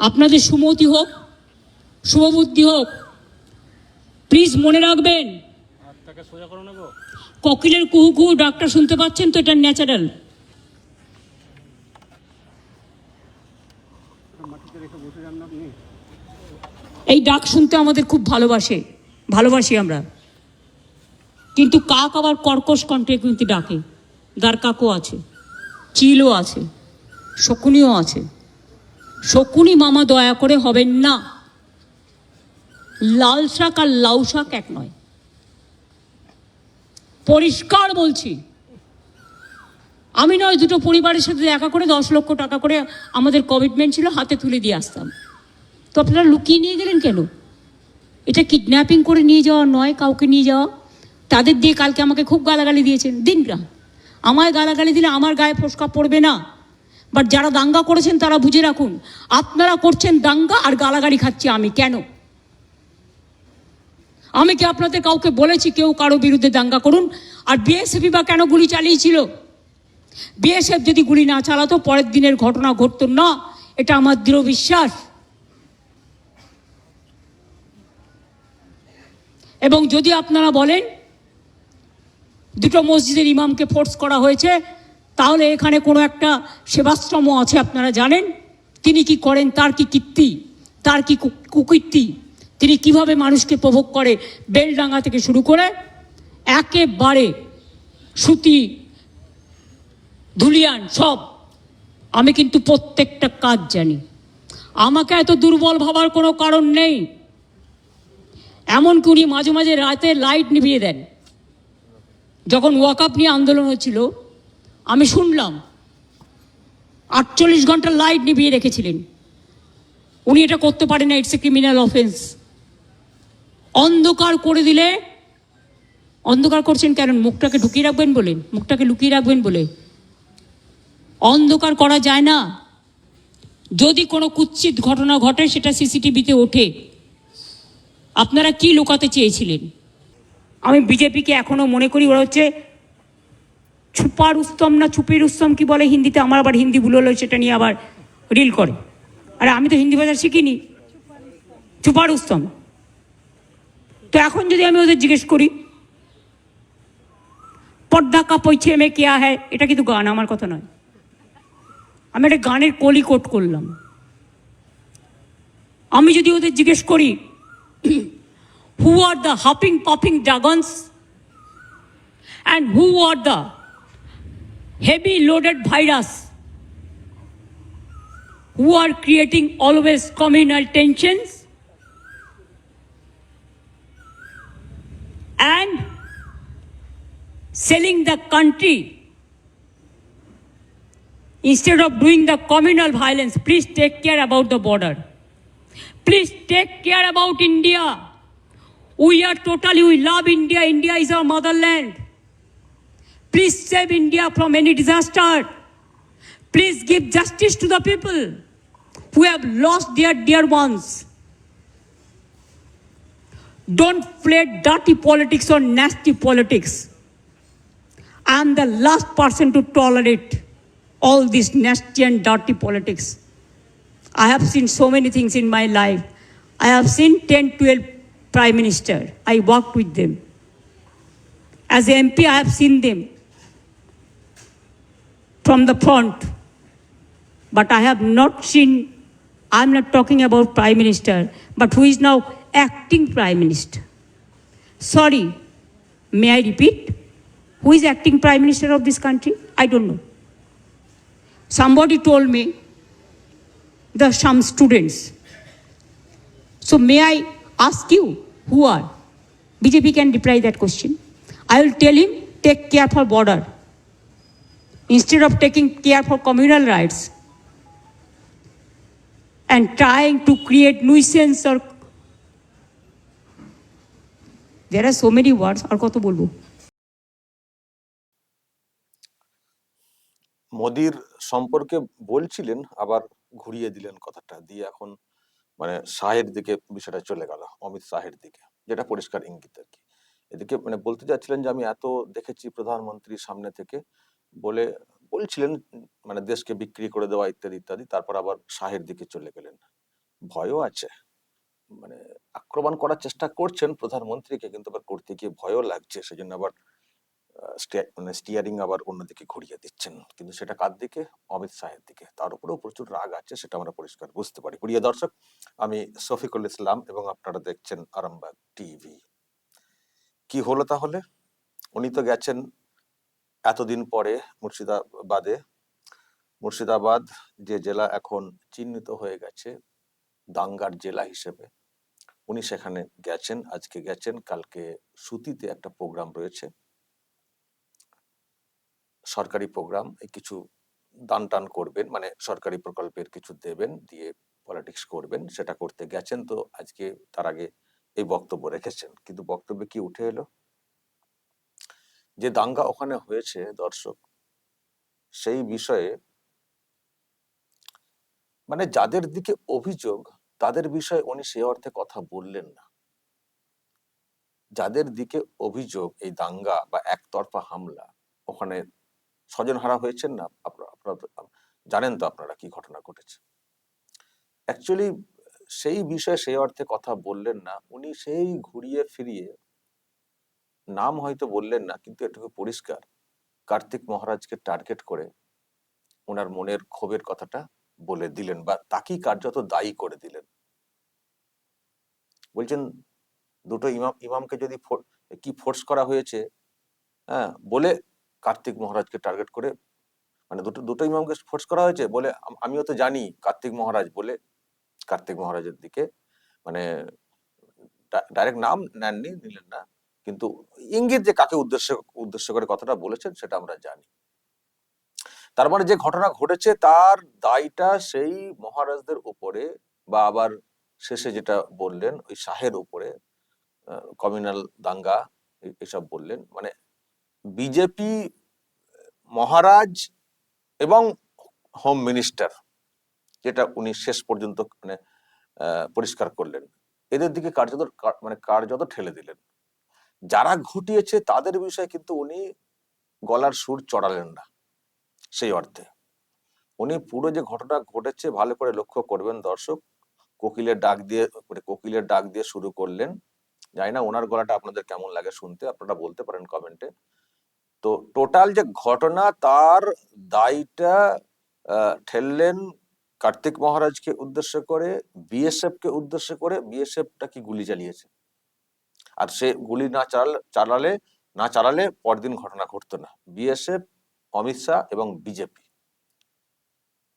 আপনাদের সুমতি হোক শুভবুদ্ধি হোক প্লিজ মনে রাখবেন কোকিলের কুহু কুহু ডাক্তার শুনতে পাচ্ছেন তো এটা ন্যাচারাল। এই ডাক শুনতে আমাদের খুব ভালোবাসে ভালোবাসি আমরা। কিন্তু কাক আবার কর্কশ কণ্ঠে কিন্তু ডাকে। দার কাকও আছে চিলও আছে শকুনিও আছে। শকুনি মামা দয়া করে হবেন না। লাল শাক আর লাউ শাক এক নয়। পরিষ্কার বলছি, আমি নয়, দুটো পরিবারের সাথে দেখা করে দশ লক্ষ টাকা করে আমাদের কমিটমেন্ট ছিল, হাতে তুলে দিয়ে আসতাম। তো আপনারা লুকিয়ে নিয়ে গেলেন কেন? এটা কিডন্যাপিং করে নিয়ে যাওয়া নয়, কাউকে নিয়ে যাওয়া। তাদের দিয়ে কালকে আমাকে খুব গালাগালি দিয়েছেন। দিন আমায় গালাগালি দিলে আমার গায়ে ফোসকা পড়বে না। বাট যারা দাঙ্গা করেছেন তারা বুঝে রাখুন, আপনারা করছেন দাঙ্গা আর গালাগালি খাচ্ছি আমি, কেন? আমি কি আপনাদের কাউকে বলেছি কেউ কারও বিরুদ্ধে দাঙ্গা করুন? আর বিএসএফই বা কেন গুলি চালিয়েছিল? বিএসএফ যদি গুলি না চালাতো, পরের দিনের ঘটনা ঘটতো না। এটা আমার দৃঢ় বিশ্বাস। এবং যদি আপনারা বলেন, দুটো মসজিদের ইমামকে ফোর্স করা হয়েছে তাহলে এখানে কোনো একটা সেবাশ্রমও আছে, আপনারা জানেন? তিনি কি করেন? তার কি কীর্তি? তার কি কুকীর্তি? তিনি কীভাবে মানুষকে প্রভোগ করে? বেলডাঙ্গা থেকে শুরু করে একেবারে সুতি, ধুলিয়ান সব। আমি কিন্তু প্রত্যেকটা কাজ জানি। আমাকে এত দুর্বল ভাবার কোনো কারণ নেই। এমনকি উনি মাঝে মাঝে রাতে লাইট নিভিয়ে দেন। যখন ওয়াকআপ নিয়ে আন্দোলন হচ্ছিল আমি শুনলাম আটচল্লিশ ঘণ্টা লাইট নিভিয়ে রেখেছিলেন। উনি এটা করতে পারেন না ইটস এ ক্রিমিনাল অফেন্স অন্ধকার করে দিলে, অন্ধকার করছেন কেন? মুখটাকে ঢুকিয়ে রাখবেন বলে, মুখটাকে লুকিয়ে রাখবেন বলে। অন্ধকার করা যায় না। যদি কোনো কুৎসিত ঘটনা ঘটে, সেটা সিসিটিভিতে ওঠে। আপনারা কি লুকাতে চেয়েছিলেন? আমি বিজেপিকে এখনও মনে করি, ওরা হচ্ছে ছুপার উস্তম না চুপির উস্তম কি বলে হিন্দিতে? আমার আবার হিন্দি ভুল হলো, সেটা নিয়ে আবার রিল করে। আরে আমি তো হিন্দি ভাষা শিখিনি। চুপার উস্তম তো এখন যদি আমি ওদের জিজ্ঞেস করি, পর্দা কা পৈছে মে কেয়া হ্যায়? এটা কিন্তু গান, আমার কথা নয়। আমি একটা গানের কলি কোট করলাম। আমি যদি ওদের জিজ্ঞেস করি who are the hopping popping dragons? And who are the heavy loaded virus who are creating always communal tensions and selling the country instead of doing the communal violence please take care about the border please take care about india we are totally, we love India. India is our motherland. Please save India from any disaster. Please give justice to the people who have lost their dear ones. Don't play dirty politics or nasty politics. I am the last person to tolerate all this nasty and dirty politics. I have seen so many things in my life. I have seen 10, 12 prime minister. I worked with them. As a MP, I have seen them from the front. But I have not seen, I'm not talking about prime minister, but who is now acting prime minister. Sorry, may I repeat? Who is acting prime minister of this country? I don't know. Somebody told me there are some students. So may I ask you who are? BJP can reply that question. I will tell him take care for border instead of taking care for communal rights and trying to create nuisance or there are so many words, আর কত বলব? মোদির সম্পর্কে বলছিলেন, আবার ঘুরিয়ে দিলেন কথাটা, দিয়ে এখন মানে শাহের দিকে বিষয়টা চলে গেল, অমিত শাহের দিকে, যেটা পরিষ্কার ইঙ্গিত আর কি। এদিকে মানে বলতে চাচ্ছিলেন যে আমি এত দেখেছি প্রধানমন্ত্রীর সামনে থেকে বলে বলছিলেন মানে দেশকে বিক্রি করে দেওয়া ইত্যাদি ইত্যাদি, তারপর আবার শাহের দিকে চলে গেলেন। ভয়ও আছে। মানে আক্রমণ করার চেষ্টা করছেন প্রধানমন্ত্রীকে, কিন্তু আবার করতে গিয়ে ভয়ও লাগছে। সেজন্য আবার মানে স্টিয়ারিং আবার অন্যদিকে ঘুরিয়ে দিচ্ছেন। কিন্তু সেটা কার দিকে? অমিত শাহের দিকে। তার উপরেও প্রচুর রাগ আছে, সেটা আমরা পরিষ্কার বুঝতে পারি। প্রিয় দর্শক, আমি শফিকুল ইসলাম এবং আপনারা দেখছেন আরামবাগ টিভি। কি হলো তাহলে? উনি তো গেছেন এতদিন পরে মুর্শিদাবাদে, মুর্শিদাবাদ যে জেলা এখন চিহ্নিত হয়ে গেছে, দাঙ্গার জেলা হিসেবে। উনি সেখানে গেছেন, আজকে গেছেন, কালকে সুতিতে একটা প্রোগ্রাম রয়েছে। সরকারি প্রোগ্রাম কিছু দান টান করবেন মানে সরকারি প্রকল্পের কিছু দেবেন, দিয়ে পলিটিক্স করবেন, সেটা করতে গেছেন, তো আজকে তার আগে এই বক্তব্য রেখেছেন। কিন্তু বক্তব্যে কি উঠে এলো? যে দাঙ্গা ওখানে হয়েছে দর্শক, সেই বিষয়ে মানে যাদের দিকে অভিযোগ, তাদের বিষয়ে উনি সে অর্থে কথা বললেন না। যাদের দিকে অভিযোগ এই দাঙ্গা বা একতরফা হামলা ওখানে স্বজন হারা হয়েছেন না, আপনারা আপনারা জানেন তো আপনারা কি ঘটনা ঘটেছে। অ্যাকচুয়ালি সেই বিষয়ে সেই অর্থে কথা বললেন না, উনি সেই ঘুরিয়ে ফিরিয়ে নাম হয়তো বললেন না, কিন্তু এটুকু পরিষ্কার। কার্তিক মহারাজকে টার্গেট করে ওনার মনের ক্ষোভের কথাটা বলে দিলেন বা তাকেই কার্যত দায়ী করে দিলেন। বলছেন, দুটো ইমাম, ইমামকে যদি কি ফোর্স করা হয়েছে হ্যাঁ বলে কার্তিক মহারাজকে টার্গেট করে মানে দুটো দুটো ইমামকে ফোর্স করা হয়েছে, বলে আমিও তো জানি কার্তিক মহারাজ বলে কার্তিক মহারাজের দিকে মানে ডাইরেক্ট নাম নেননি, নিলেন না। কিন্তু ইঙ্গিত যে কাকে উদ্দেশ্য উদ্দেশ্য করে কথাটা বলেছেন সেটা আমরা জানি। তার মানে যে ঘটনা ঘটেছে তার দায়টা সেই মহারাজদের উপরে বা আবার শেষে যেটা বললেন, ওই শাহের উপরে কমিউনাল দাঙ্গা এসব বললেন। মানে বিজেপি, মহারাজ এবং হোম মিনিস্টার যেটা উনি শেষ পর্যন্ত মানে পরিষ্কার করলেন। এদের দিকে কার্যত মানে কার্যত ঠেলে দিলেন। যারা ঘটিয়েছে তাদের বিষয়ে কিন্তু উনি গলার সুর চড়ালেন না, সেই অর্থে। উনি পুরো যে ঘটনা ঘটেছে ভালো করে লক্ষ্য করবেন দর্শক, কোকিলের ডাক দিয়ে মানে কোকিলের ডাক দিয়ে শুরু করলেন। জানি না ওনার গলাটা আপনাদের কেমন লাগে শুনতে, আপনারা বলতে পারেন কমেন্টে। তো টোটাল যে ঘটনা তার দায়টা ঠেললেন কার্তিক মহারাজকে উদ্দেশ্য করে বিএসএফ কে উদ্দেশ্য করে বিএসএফটা কি গুলি চালিয়েছে? আর সে গুলি না চালালে চালালে, না চালালে পরদিন ঘটনা ঘটতো না। বিএসএফ, অমিত শাহ এবং বিজেপি।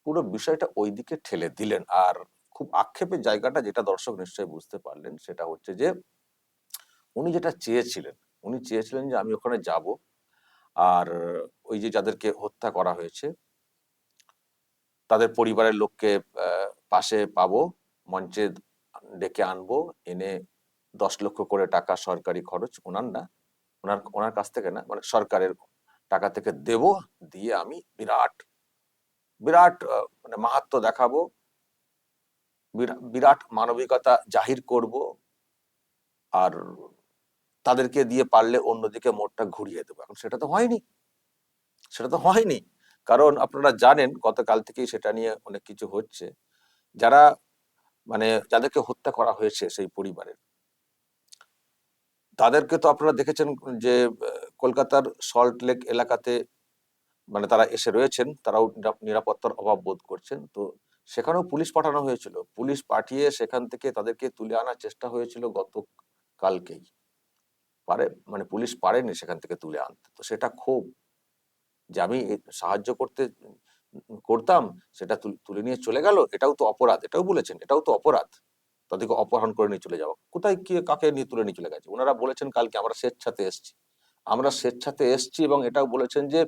পুরো বিষয়টা ওই দিকে ঠেলে দিলেন। আর খুব আক্ষেপের জায়গাটা যেটা দর্শক নিশ্চয়ই বুঝতে পারলেন, সেটা হচ্ছে যে, উনি যেটা চেয়েছিলেন, উনি চেয়েছিলেন যে আমি ওখানে যাব। আর ওই যে যাদেরকে হত্যা করা হয়েছে, তাদের পরিবারের লোককে পাশে পাবো, মঞ্চে ডেকে আনব, এনে দশ লক্ষ করে টাকা সরকারি খরচ ওনার না, ওনার ওনার কাছ থেকে না মানে সরকারের টাকা থেকে দেব, দিয়ে আমি বিরাট বিরাট মানে মাহাত্ম দেখাবো, বিরা- বিরাট মানবিকতা জাহির করব, আর তাদেরকে দিয়ে পারলে অন্যদিকে মোড়টা ঘুরিয়ে দেবো। এখন সেটা তো হয়নি, সেটা তো হয়নি। কারণ আপনারা জানেন, গতকাল থেকেই সেটা নিয়ে অনেক কিছু হচ্ছে। যারা মানে যাদেরকে হত্যা করা হয়েছে সেই পরিবারের তাদেরকে তো আপনারা দেখেছেন যে কলকাতার সল্ট লেক এলাকাতে মানে তারা এসে রয়েছেন, তারাও নিরাপত্তার অভাব বোধ করছেন। তো সেখানেও পুলিশ পাঠানো হয়েছিল। পুলিশ পাঠিয়ে সেখান থেকে তাদেরকে তুলে আনার চেষ্টা হয়েছিল গত কালকেই পারে মানে পুলিশ পারেনি সেখান থেকে তুলে আনতে। তো সেটা ক্ষোভ যে আমি সাহায্য করতে, করতাম, সেটা তুলে নিয়ে চলে গেল, এটাও তো অপরাধ, এটাও বলেছেন, এটাও তো অপরাধ। তাদেরকে অপহরণ করে নিয়ে চলে যাওয়া। কোথায় কি কাকে নিয়ে তুলে নিয়ে চলে গেছে? ওনারা বলেছেন কালকে আমরা স্বেচ্ছাতে এসেছি। আমরা স্বেচ্ছাতে এসেছি এবং এটাও বলেছেন যে,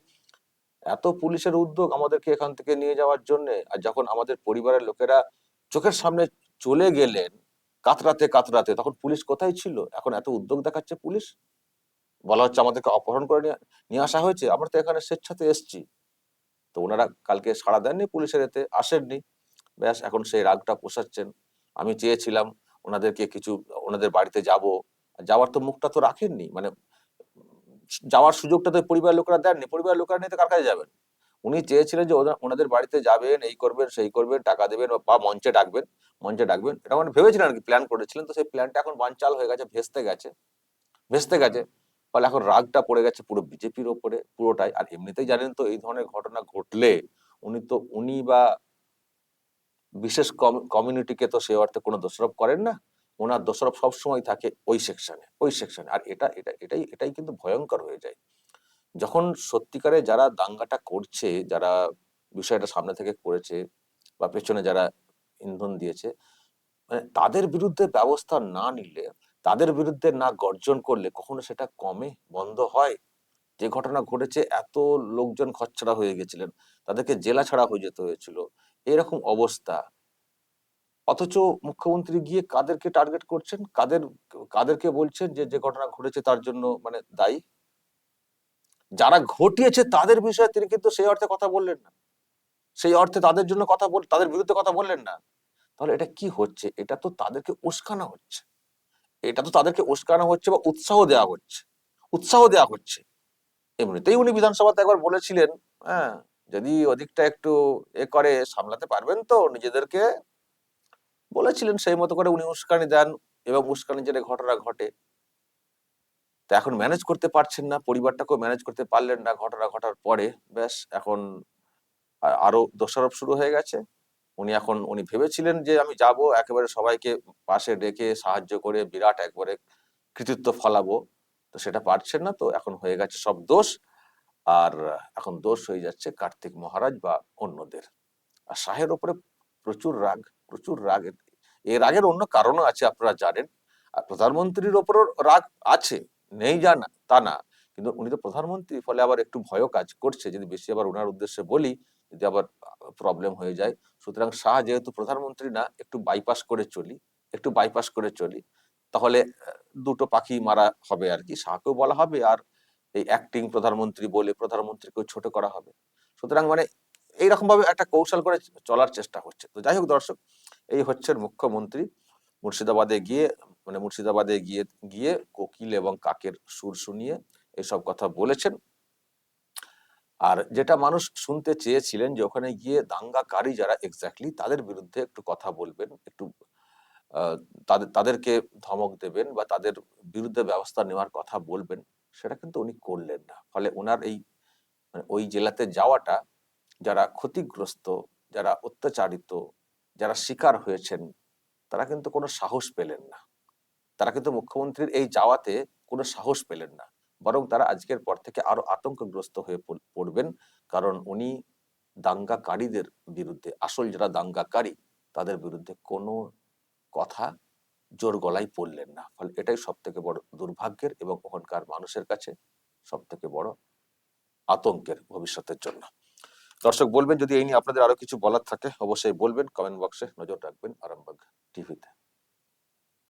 এত পুলিশের উদ্যোগ আমাদেরকে এখান থেকে নিয়ে যাওয়ার জন্য আর যখন আমাদের পরিবারের লোকেরা চোখের সামনে চলে গেলেন কাতরাতে কাতরাতে, তখন পুলিশ কোথায় ছিল? এখন এত উদ্যোগ দেখাচ্ছে পুলিশ? বলা হচ্ছে আমাদেরকে অপহরণ করে নিয়ে- আসা হয়েছে। আমরা তো এখানে স্বেচ্ছাতে এসেছি। তো ওনারা কালকে সাড়া দেননি পুলিশের এতে, আসেননি। ব্যাস, এখন সেই রাগটা পোষাচ্ছেন। আমি চেয়েছিলাম ওনাদেরকে কিছু, ওনাদের বাড়িতে যাব। যাওয়ার তো মুখটা তো রাখেননি। মানে যাওয়ার সুযোগটা তো পরিবারের লোকেরা দেননি। পরিবারের লোকেরা নিয়ে তো কার কাছে যাবেন? উনি চেয়েছিলেন যে ওনা- ওনাদের বাড়িতে যাবেন, এই করবেন, সেই করবেন, টাকা দেবেন বা মঞ্চে ডাকবেন মঞ্চে ডাকবেন। এটা মানে ভেবেছিলেন আর কি প্ল্যান করেছিলেন। তো সেই প্ল্যানটা এখন বানচাল হয়ে গেছে, ভেস্তে গেছে ভেস্তে গেছে। ফলে এখন রাগটা পড়ে গেছে পুরো বিজেপির ওপরে, পুরোটাই। আর এমনিতেই জানেন তো এই ধরনের ঘটনা ঘটলে উনি তো, উনি বা বিশেষ কমিউনিটিকে তো সে অর্থে কোনো দোষারোপ করেন না। ওনার দোষারোপ সবসময় থাকে ওই সেকশনে ওই সেকশনে আর এটা এটা, এটাই এটাই কিন্তু ভয়ঙ্কর হয়ে যায়। যখন সত্যিকারে যারা দাঙ্গাটা করছে, যারা বিষয়টা সামনে থেকে করেছে বা পেছনে যারা ইন্ধন দিয়েছে মানে তাদের বিরুদ্ধে ব্যবস্থা না নিলে, তাদের বিরুদ্ধে না গর্জন করলে কখনো সেটা কমে, বন্ধ হয়? যে ঘটনা ঘটেছে, এত লোকজন খচ্চড়া হয়ে গেছিলেন, তাদেরকে জেলা ছাড়া হয়ে যেতে হয়েছিল। এরকম অবস্থা। অথচ মুখ্যমন্ত্রী গিয়ে কাদেরকে টার্গেট করছেন? কাদের, কাদেরকে বলছেন যে যে ঘটনা ঘটেছে তার জন্য মানে দায়ী? যারা ঘটিয়েছে তাদের বিষয়ে তিনি কিন্তু সেই অর্থে কথা বললেন না। সেই অর্থে তাদের জন্য কথা বল, তাদের বিরুদ্ধে কথা বললেন না। তাহলে এটা কি হচ্ছে? এটা তো তাদেরকে উস্কানো হচ্ছে। এটা তো তাদেরকে উস্কানো হচ্ছে বা উৎসাহ দেওয়া হচ্ছে। উৎসাহ দেওয়া হচ্ছে। এমনিতেই উনি বিধানসভাতে একবার বলেছিলেন হ্যাঁ যদি ওদিকটা একটু এ করে, সামলাতে পারবেন তো নিজেদেরকে। বলেছিলেন সেই মতো করে উনি উস্কানি দেন এবং উস্কানি জেনে ঘটনা ঘটে। তা এখন ম্যানেজ করতে পারছেন না, পরিবারটাকেও ম্যানেজ করতে পারলেন না, ঘটনা ঘটার পরে ব্যাস এখন আরও দোষারোপ শুরু হয়ে গেছে। উনি এখন, উনি ভেবেছিলেন যে আমি যাব, একেবারে সবাইকে পাশে ডেকে সাহায্য করে বিরাট একবারে কৃতিত্ব ফলাবো। তো সেটা পারছেন না তো এখন হয়ে গেছে সব দোষ। আর এখন দোষ হয়ে যাচ্ছে কার্তিক মহারাজ বা অন্যদের। আর শাহের ওপরে প্রচুর রাগ প্রচুর রাগ। এই রাগের অন্য কারণও আছে আপনারা জানেন। আর প্রধানমন্ত্রীর ওপরও রাগ আছে, নেই যা না, তা না। কিন্তু উনি তো প্রধানমন্ত্রী, ফলে আবার একটু ভয়ও কাজ করছে। যদি বেশি আবার ওনার উদ্দেশ্যে বলি, যদি আবার প্রবলেম হয়ে যায়, সুতরাং শাহ যেহেতু প্রধানমন্ত্রী না, একটু বাইপাস করে চলি, একটু বাইপাস করে চলি, তাহলে দুটো পাখি মারা হবে আর কি। শাহকেও বলা হবে আর এই অ্যাক্টিং প্রধানমন্ত্রী বলে প্রধানমন্ত্রীকেও ছোট করা হবে। সুতরাং মানে এইরকম ভাবে একটা কৌশল করে চলার চেষ্টা হচ্ছে। তো যাই হোক দর্শক, এই হচ্ছেন মুখ্যমন্ত্রী মুর্শিদাবাদে গিয়ে মানে মুর্শিদাবাদে গিয়ে গিয়ে কোকিল এবং কাকের সুর শুনিয়ে এইসব কথা বলেছেন। আর যেটা মানুষ শুনতে চেয়েছিলেন যে ওখানে গিয়ে দাঙ্গাকারী যারা এক্স্যাক্টলি তাদের বিরুদ্ধে একটু কথা বলবেন, একটু তাদের, তাদেরকে ধমক দেবেন বা তাদের বিরুদ্ধে ব্যবস্থা নেওয়ার কথা বলবেন। সেটা কিন্তু উনি করলেন না। ফলে ওনার এই মানে ওই জেলাতে যাওয়াটা, যারা ক্ষতিগ্রস্ত, যারা অত্যাচারিত, যারা শিকার হয়েছেন, তারা কিন্তু কোনো সাহস পেলেন না। তারা কিন্তু মুখ্যমন্ত্রীর এই যাওয়াতে কোনো সাহস পেলেন না। বরং তারা আজকের পর থেকে আরও আতঙ্কগ্রস্ত হয়ে পড়বেন। কারণ উনি দাঙ্গাকারীদের বিরুদ্ধে, আসল যারা দাঙ্গাকারী, তাদের বিরুদ্ধে কোনো কথা জোর গলায় পড়লেন না। ফলে এটাই সব থেকে বড় দুর্ভাগ্যের এবং ওখানকার মানুষের কাছে সব থেকে বড় আতঙ্কের ভবিষ্যতের জন্য। দর্শক, বলবেন যদি এই নিয়ে আপনাদের আরও কিছু বলার থাকে, অবশ্যই বলবেন। কমেন্ট বক্সে নজর রাখবেন আরামবাগ টিভিতে